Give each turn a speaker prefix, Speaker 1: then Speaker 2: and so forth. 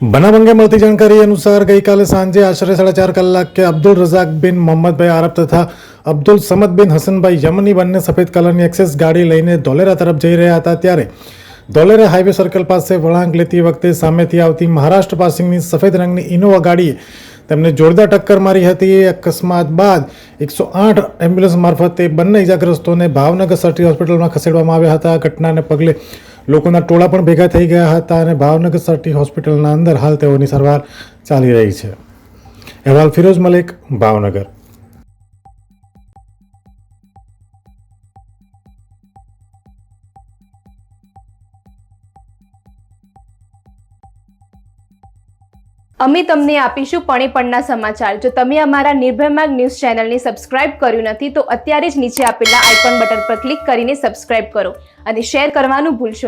Speaker 1: બનાવ અંગે મળતી જાણકારી અનુસાર ગઈકાલે સાંજે આશરે સાડા ચાર કલાકે અબ્દુલ રઝાક બિન મોહમ્મદભાઈ આરબ તથા અબ્દુલ સમદ બિન હસનભાઈ યમની બંને સફેદ કલરની એક્સેસ ગાડી લઈને ધોલેરા તરફ જઈ રહ્યા હતા ત્યારે ધોલેરા હાઈવે સર્કલ પાસે વળાંક લેતી વખતે સામેથી આવતી મહારાષ્ટ્ર પાસિંગની સફેદ રંગની ઇનોવા ગાડીએ તેમને જોરદાર ટક્કર મારી હતી. અકસ્માત બાદ એકસો આઠ એમ્બ્યુલન્સ મારફતે બંને ઇજાગ્રસ્તોને ભાવનગર સર્ટી હોસ્પિટલમાં ખસેડવામાં આવ્યા હતા. ઘટનાને પગલે લોકોના ટોળા પણ ભેગા થઈ ગયા હતા અને ભાવનગર સર્ટી હોસ્પિટલના અંદર હાલ તેઓની સારવાર ચાલી રહી છે. અહેવાલ ફિરોઝ મલિક, ભાવનગર.
Speaker 2: અમે તમને આપીશું પણેપણના સમાચાર. જો તમે અમારા નિર્ભયમાર્ગ ન્યૂઝ ચેનલને સબસ્ક્રાઇબ કર્યું નથી, તો અત્યારે જ નીચે આપેલા આઇકોન બટન પર ક્લિક કરીને સબસ્ક્રાઇબ કરો અને શેર કરવાનું ભૂલશો